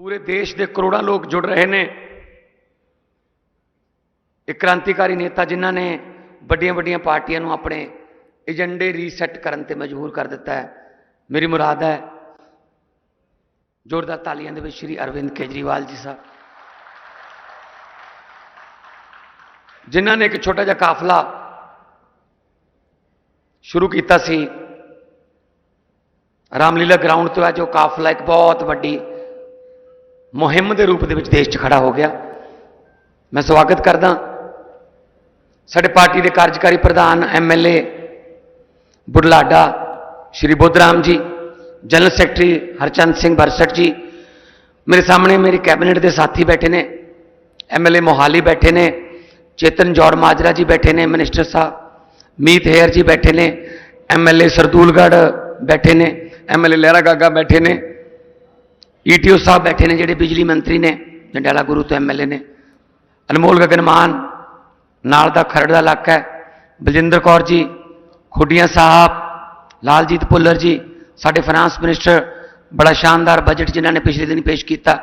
ਪੂਰੇ ਦੇਸ਼ ਦੇ ਕਰੋੜਾਂ ਲੋਕ ਜੁੜ ਰਹੇ ਨੇ। ਇੱਕ ਕ੍ਰਾਂਤੀਕਾਰੀ ਨੇਤਾ ਜਿਨ੍ਹਾਂ ਨੇ ਵੱਡੀਆਂ ਵੱਡੀਆਂ ਪਾਰਟੀਆਂ ਨੂੰ ਆਪਣੇ ਏਜੰਡੇ ਰੀਸੈਟ ਕਰਨ ਤੇ ਮਜਬੂਰ ਕਰ ਦਿੱਤਾ ਹੈ, ਮੇਰੀ ਮੁਰਾਦ ਹੈ। ਜ਼ੋਰਦਾਰ ਤਾਲੀਆਂ ਦੇ ਵਿੱਚ ਸ਼੍ਰੀ ਅਰਵਿੰਦ ਕੇਜਰੀਵਾਲ ਜੀ ਸਾਹਿਬ। ਜਿਨ੍ਹਾਂ ਨੇ ਇੱਕ ਛੋਟਾ ਜਿਹਾ ਕਾਫਲਾ ਸ਼ੁਰੂ ਕੀਤਾ ਸੀ। ਰਾਮਲੀਲਾ ਗਰਾਊਂਡ ਤੋਂ ਅੱਜ ਉਹ ਕਾਫਲਾ ਇੱਕ ਬਹੁਤ ਵੱਡੀ ਮੁਹਿੰਮ ਦੇ ਰੂਪ ਦੇ ਵਿੱਚ ਦੇਸ਼ 'ਚ ਖੜਾ ਹੋ ਗਿਆ। ਮੈਂ ਸਵਾਗਤ ਕਰਦਾ ਸਾਡੇ ਪਾਰਟੀ ਦੇ ਕਾਰਜਕਾਰੀ ਪ੍ਰਧਾਨ MLA ਬੁਰਲਾਡਾ Shri Budhram ji, general secretary Harchand Singh Barsat ji, ਮੇਰੇ ਸਾਹਮਣੇ ਮੇਰੀ ਕੈਬਨਿਟ ਦੇ ਸਾਥੀ ਬੈਠੇ ਨੇ ਐਮਐਲਏ ਮੋਹਾਲੀ ਬੈਠੇ ਨੇ, ਚੇਤਨ ਜੌੜ ਮਾਜਰਾ ਜੀ ਬੈਠੇ ਨੇ, ਮਿਨਿਸਟਰ ਸਾਹਿਬ ਮੀਤ ਹੇਅਰ ਜੀ ਬੈਠੇ ਨੇ ਐਮਐਲਏ ਸਰਦੂਲਗੜ੍ਹ ਬੈਠੇ ਨੇ ਐਮਐਲਏ ਲਹਿਰਾ ਗਾਗਾ ਬੈਠੇ ਨੇ ਈਟੀਓ ਸਾਹਿਬ ਬੈਠੇ ਨੇ ਜਿਹੜੇ ਬਿਜਲੀ ਮੰਤਰੀ ਨੇ, ਜੰਡਿਆਲਾ ਗੁਰੂ ਤੋਂ ਐਮਐਲਏ ਨੇ। ਅਨਮੋਲ ਗਗਨਮਾਨ ਨਾਲ ਦਾ ਖਰੜ ਦਾ ਇਲਾਕਾ ਹੈ। ਬਲਜਿੰਦਰ ਕੌਰ ਜੀ, ਖੁੱਡੀਆਂ ਸਾਹਿਬ, ਲਾਲਜੀਤ ਭੁੱਲਰ ਜੀ, ਸਾਡੇ ਫਾਈਨਾਂਸ ਮਿਨਿਸਟਰ, ਬੜਾ ਸ਼ਾਨਦਾਰ ਬਜਟ ਜਿਨ੍ਹਾਂ ਨੇ ਪਿਛਲੇ ਦਿਨ ਪੇਸ਼ ਕੀਤਾ।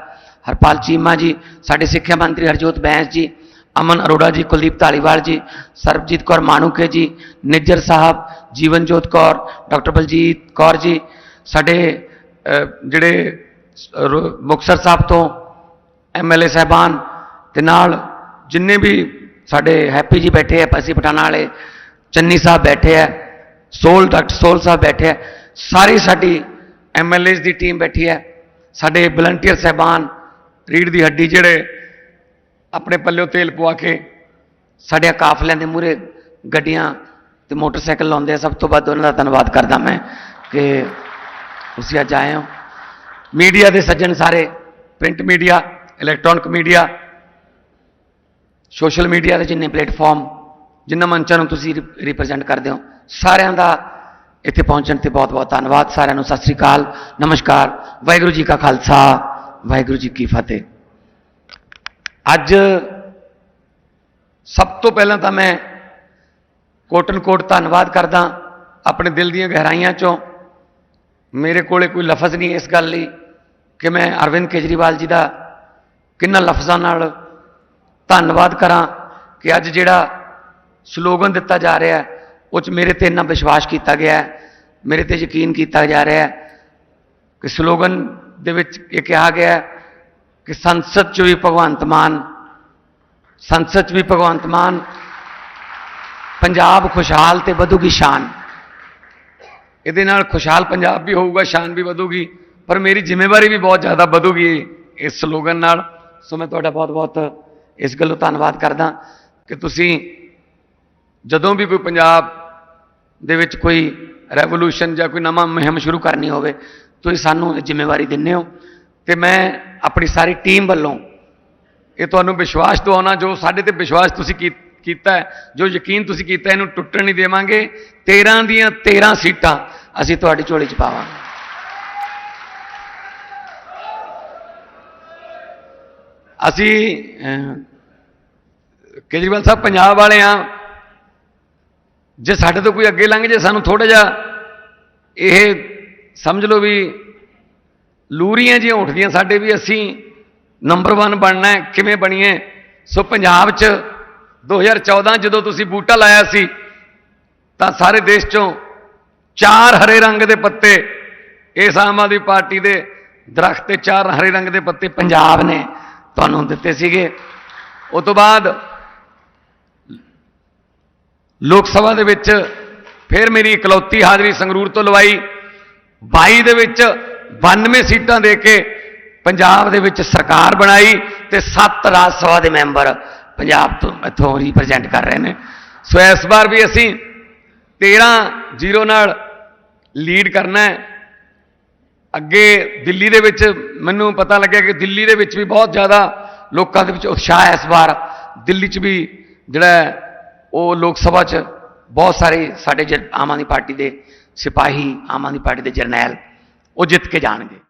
ਹਰਪਾਲ ਚੀਮਾ ਜੀ, ਸਾਡੇ ਸਿੱਖਿਆ ਮੰਤਰੀ ਹਰਜੋਤ ਬੈਂਸ ਜੀ, ਅਮਨ ਅਰੋੜਾ ਜੀ, ਕੁਲਦੀਪ ਧਾਲੀਵਾਲ ਜੀ, ਸਰਬਜੀਤ ਕੌਰ ਮਾਨੂਕੇ ਜੀ, ਨਿੱਜਰ ਸਾਹਿਬ, ਜੀਵਨਜੋਤ ਕੌਰ, ਡਾਕਟਰ ਬਲਜੀਤ ਕੌਰ ਜੀ, ਸਾਡੇ ਜਿਹੜੇ ਸ- ਰੋ- ਮੁਕਤਸਰ ਸਾਹਿਬ ਤੋਂ ਐਮਐਲਏ ਸਾਹਿਬਾਨ ਤੇ ਨਾਲ ਜਿੰਨੇ ਵੀ ਸਾਡੇ ਹੈਪੀ ਜੀ ਬੈਠੇ ਆ, ਪਸੀ ਪਠਾਣਾ ਵਾਲੇ, ਚੰਨੀ ਸਾਹਿਬ ਬੈਠੇ ਆ, ਸੋਲ, ਡਾਕਟਰ ਸੋਲ ਸਾਹਿਬ ਬੈਠੇ ਆ, ਸਾਰੀ ਸਾਡੀ ਐਮਐਲਏਜ਼ ਦੀ ਟੀਮ ਬੈਠੀ ਹੈ ਸਾਡੇ ਵਲੰਟੀਅਰ ਸਾਹਿਬਾਨ ਰੀੜ ਦੀ ਹੱਡੀ ਜਿਹੜੇ ਆਪਣੇ ਪੱਲਿਓ ਤੇਲ ਪਵਾ ਕੇ ਸਾਡੇ ਕਾਫਲਿਆਂ ਦੇ ਮੂਹਰੇ ਗੱਡੀਆਂ ਤੇ ਮੋਟਰਸਾਈਕਲ ਲਾਉਂਦੇ ਆ, ਸਭ ਤੋਂ ਵੱਧ ਉਹਨਾਂ ਦਾ ਧੰਨਵਾਦ ਕਰਦਾ ਮੈਂ ਕਿ ਤੁਸੀਂ ਅੱਜ ਆਏ ਹੋ। ਮੀਡੀਆ ਦੇ ਸੱਜਣ ਸਾਰੇ, print media, electronic media, social media ਦੇ ਜਿੰਨੇ ਪਲੇਟਫਾਰਮ ਜਿਨ੍ਹਾਂ ਮੰਚਾਂ ਨੂੰ ਤੁਸੀਂ ਰਿਪਰੈਜ਼ੈਂਟ ਕਰਦੇ ਹੋ, ਸਾਰਿਆਂ ਦਾ ਇੱਥੇ ਪਹੁੰਚਣ ਤੇ ਬਹੁਤ-ਬਹੁਤ ਧੰਨਵਾਦ। ਸਾਰਿਆਂ ਨੂੰ ਸਤਿ ਸ੍ਰੀ ਅਕਾਲ, ਨਮਸਕਾਰ, ਵਾਹਿਗੁਰੂ ਜੀ ਕਾ ਖਾਲਸਾ, ਵਾਹਿਗੁਰੂ ਜੀ ਕੀ ਫਤਿਹ। ਅੱਜ ਸਭ ਤੋਂ ਪਹਿਲਾਂ ਤਾਂ ਮੈਂ ਕੋਟਨ ਕੋਟ ਧੰਨਵਾਦ ਕਰਦਾ ਆਪਣੇ ਦਿਲ ਦੀਆਂ ਗਹਿਰਾਈਆਂ ਚੋਂ ਮੇਰੇ ਕੋਲੇ ਕੋਈ ਲਫ਼ਜ਼ ਨਹੀਂ ਇਸ ਗੱਲ ਲਈ ਕਿ ਮੈਂ ਅਰਵਿੰਦ ਕੇਜਰੀਵਾਲ ਜੀ ਦਾ ਕਿੰਨਾ ਲਫ਼ਜ਼ਾਂ ਨਾਲ ਧੰਨਵਾਦ ਕਰਾਂ ਕਿ ਅੱਜ ਜਿਹੜਾ ਸਲੋਗਨ ਦਿੱਤਾ ਜਾ ਰਿਹਾ ਉਹ 'ਚ ਮੇਰੇ ਤੇ ਇੰਨਾ ਵਿਸ਼ਵਾਸ ਕੀਤਾ ਗਿਆ ਮੇਰੇ ਤੇ ਯਕੀਨ ਕੀਤਾ ਜਾ ਰਿਹਾ ਕਿ ਸਲੋਗਨ ਦੇ ਵਿੱਚ ਇਹ ਕਿਹਾ ਗਿਆ ਕਿ ਸੰਸਦ 'ਚ ਵੀ ਭਗਵੰਤ ਮਾਨ, ਸੰਸਦ 'ਚ ਵੀ ਭਗਵੰਤ ਮਾਨ ਪੰਜਾਬ ਖੁਸ਼ਹਾਲ ਤੇ ਵਧੂਗੀ ਸ਼ਾਨ। ਇਹਦੇ ਨਾਲ ਖੁਸ਼ਹਾਲ ਪੰਜਾਬ ਵੀ ਹੋਊਗਾ, ਸ਼ਾਨ ਵੀ ਵਧੂਗੀ, ਪਰ ਮੇਰੀ ਜ਼ਿੰਮੇਵਾਰੀ ਵੀ ਬਹੁਤ ਜ਼ਿਆਦਾ ਵਧੂਗੀ ਇਸ ਸਲੋਗਨ ਨਾਲ। ਸੋ ਮੈਂ ਤੁਹਾਡਾ ਬਹੁਤ-ਬਹੁਤ ਇਸ ਗੱਲੋਂ ਧੰਨਵਾਦ ਕਰਦਾ ਕਿ ਤੁਸੀਂ ਜਦੋਂ ਵੀ ਕੋਈ ਪੰਜਾਬ ਦੇ ਵਿੱਚ ਕੋਈ ਰੈਵੋਲੂਸ਼ਨ ਜਾਂ ਕੋਈ ਨਵਾਂ ਮੁਹਿੰਮ ਸ਼ੁਰੂ ਕਰਨੀ ਹੋਵੇ, ਤੁਸੀਂ ਸਾਨੂੰ ਇਹ ਜ਼ਿੰਮੇਵਾਰੀ ਦਿੰਦੇ ਹੋ। ਤੇ ਮੈਂ ਆਪਣੀ ਸਾਰੀ ਟੀਮ ਵੱਲੋਂ ਇਹ ਤੁਹਾਨੂੰ ਵਿਸ਼ਵਾਸ ਦਿਵਾਉਣਾ, ਜੋ ਸਾਡੇ ਤੇ ਵਿਸ਼ਵਾਸ ਤੁਸੀਂ ਕੀ- ਕੀਤਾ ਜੋ ਯਕੀਨ ਤੁਸੀਂ ਕੀਤਾ, ਇਹਨੂੰ ਟੁੱਟਣ ਨਹੀਂ ਦੇਵਾਂਗੇ। 13 ਦੀਆਂ 13 ਸੀਟਾਂ ਅਸੀਂ ਤੁਹਾਡੀ ਝੋਲੀ 'ਚ ਪਾਵਾਂਗੇ। ਅਸੀਂ ਕੇਜਰੀਵਾਲ ਸਾਹਿਬ ਪੰਜਾਬ ਵਾਲੇ ਆ। ਜੇ ਸਾਡੇ ਤੋਂ ਕੋਈ ਅੱਗੇ ਲੰਘ ਜੇ, ਸਾਨੂੰ ਥੋੜਾ ਜਿਹਾ ਇਹ ਸਮਝ ਲਓ ਵੀ ਲੂਰੀਆਂ ਜਿਹੀਆਂ ਉੱਠਦੀਆਂ, ਸਾਡੇ ਵੀ ਅਸੀਂ ਨੰਬਰ 1 ਬਣਨਾ ਹੈ, ਕਿਵੇਂ ਬਣੀਏ। ਸੋ ਪੰਜਾਬ 'ਚ 2014 ਜਦੋਂ ਤੁਸੀਂ ਬੂਟਾ ਲਾਇਆ ਸੀ, ਤਾਂ ਸਾਰੇ ਦੇਸ਼ 'ਚੋਂ ਚਾਰ ਹਰੇ ਰੰਗ ਦੇ ਪੱਤੇ। ਇਸ ਆਮ ਆਦਮੀ ਪਾਰਟੀ ਦੇ ਦਰਖਤ ਤੇ ਚਾਰ ਹਰੇ ਰੰਗ ਦੇ ਪੱਤੇ ਪੰਜਾਬ ਨੇ ਤੁਹਾਨੂੰ ਦਿੱਤੇ ਸੀਗੇ। ਉਸ ਤੋਂ ਬਾਅਦ ਲੋਕ ਸਭਾ ਦੇ ਵਿੱਚ ਫਿਰ ਮੇਰੀ ਇਕਲੌਤੀ ਹਾਜ਼ਰੀ ਸੰਗਰੂਰ ਤੋਂ ਲਵਾਈ। 22 ਦੇ ਵਿੱਚ 92 ਸੀਟਾਂ ਦੇ ਕੇ ਪੰਜਾਬ ਦੇ ਵਿੱਚ ਸਰਕਾਰ ਬਣਾਈ ਤੇ 7 ਰਾਜ ਸਭਾ ਦੇ ਮੈਂਬਰ ਪੰਜਾਬ ਤੋਂ ਇੱਥੋਂ ਰਿਪਰੈਜ਼ੈਂਟ ਕਰ ਰਹੇ ਨੇ। ਸੋ ਇਸ ਵਾਰ ਵੀ ਅਸੀਂ 13 ਜ਼ੀਰੋ ਨਾਲ ਲੀਡ ਕਰਨਾ ਹੈ। ਅੱਗੇ ਦਿੱਲੀ ਦੇ ਵਿੱਚ ਮੈਨੂੰ ਪਤਾ ਲੱਗਿਆ ਕਿ ਦਿੱਲੀ ਦੇ ਵਿੱਚ ਵੀ ਬਹੁਤ ਜ਼ਿਆਦਾ ਲੋਕਾਂ ਦੇ ਵਿੱਚ ਉਤਸ਼ਾਹ ਹੈ ਇਸ ਵਾਰ। ਦਿੱਲੀ 'ਚ ਵੀ ਜਿਹੜਾ ਉਹ ਲੋਕ ਸਭਾ 'ਚ ਬਹੁਤ ਸਾਰੇ ਸਾਡੇ ਜ- ਆਮ ਆਦਮੀ ਪਾਰਟੀ ਦੇ ਸਿਪਾਹੀ, ਆਮ ਆਦਮੀ ਪਾਰਟੀ ਦੇ ਜਰਨੈਲ, ਉਹ ਜਿੱਤ ਕੇ ਜਾਣਗੇ।